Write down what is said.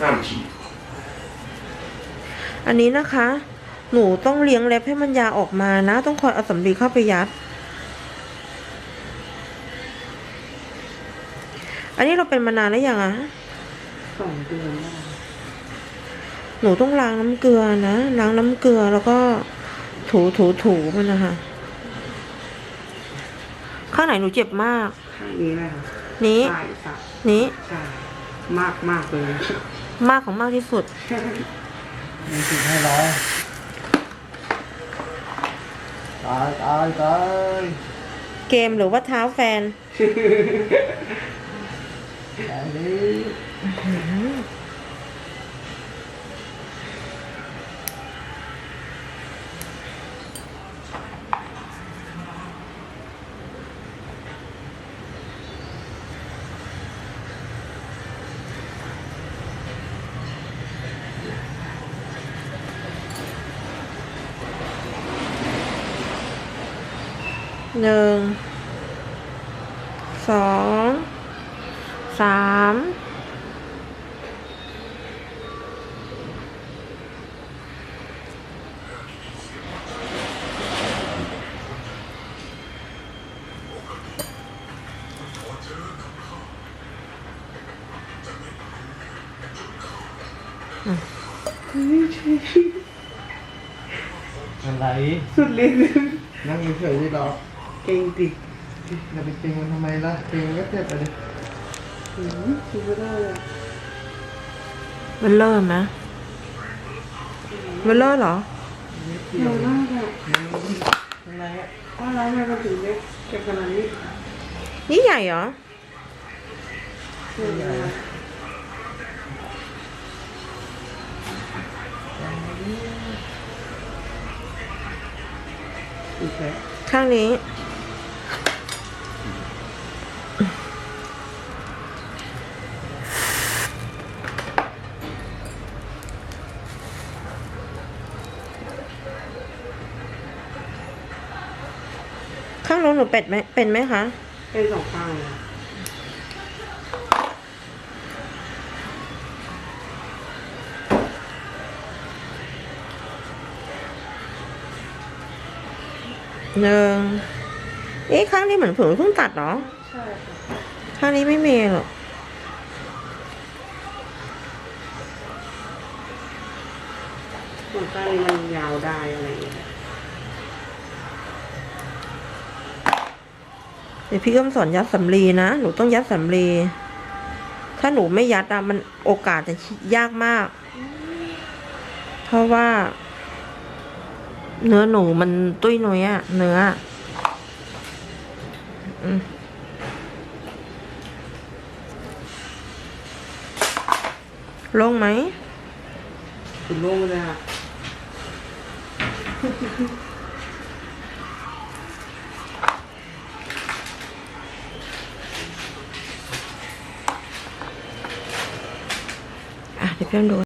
ห้ามฉีดอันนี้นะคะ หนูต้องเลี้ยงเล็บให้มันยาวออกมานะ ต้องคอยเอาสำลีเข้าไปยัด อันนี้เราเป็นมานานแล้วยังอะสองเดือนแล้วหนูต้องล้างน้ำเกลือนะล้างน้ำเกลือแล้วก็ถูถูถูมันนะคะข้างไหนหนูเจ็บมาก ข้างนี้เลยค่ะนี้ ใช่ใช่นี้ ใช่มากมากเลย มากของมากที่สุด มีสิบให้ร้อยตายตายตายเกมหรือว่าเท้าแฟนตายนี้ หนึ่งสองสามอะไรสุดเลยนั่งเฉยๆดิเราเก่งดิอย่าไปเกรงมันทำไมล่ะเกรงก็เจ็บไปดิอืมคิดไม่ได้เลยเบลเลอร์ไหมเบลเลอร์เหรอเร็วมากอะอะไรอะว่าร้านมันถึงเล็กแค่ขนาดนี้นี่ใหญ่เหรอเร็วมากอีกแล้วข้างนี้ ข้างโน้นหนูเป็ดไหมเป็นไหมคะเป็นสองข้างเลยหนึ่งเอ๊ะข้างนี้เหมือนผมเพิ่งตัดเหรอใช่ค่ะข้างนี้ไม่มีหรอกส่วนข้างนี้มันยาวได้อะไรอย่างเงี้ย เดี๋ยวพี่ก็มสอนยัดสำลีนะ หนูต้องยัดสำลี ถ้าหนูไม่ยัดอะมันโอกาสจะยากมาก เพราะว่า เนื้อหนูมันตุ้ยนุ้ยอะเนื้ออืมลงไหมคุณโล่งเลยอะ เดี๋ยวเพื่อนดู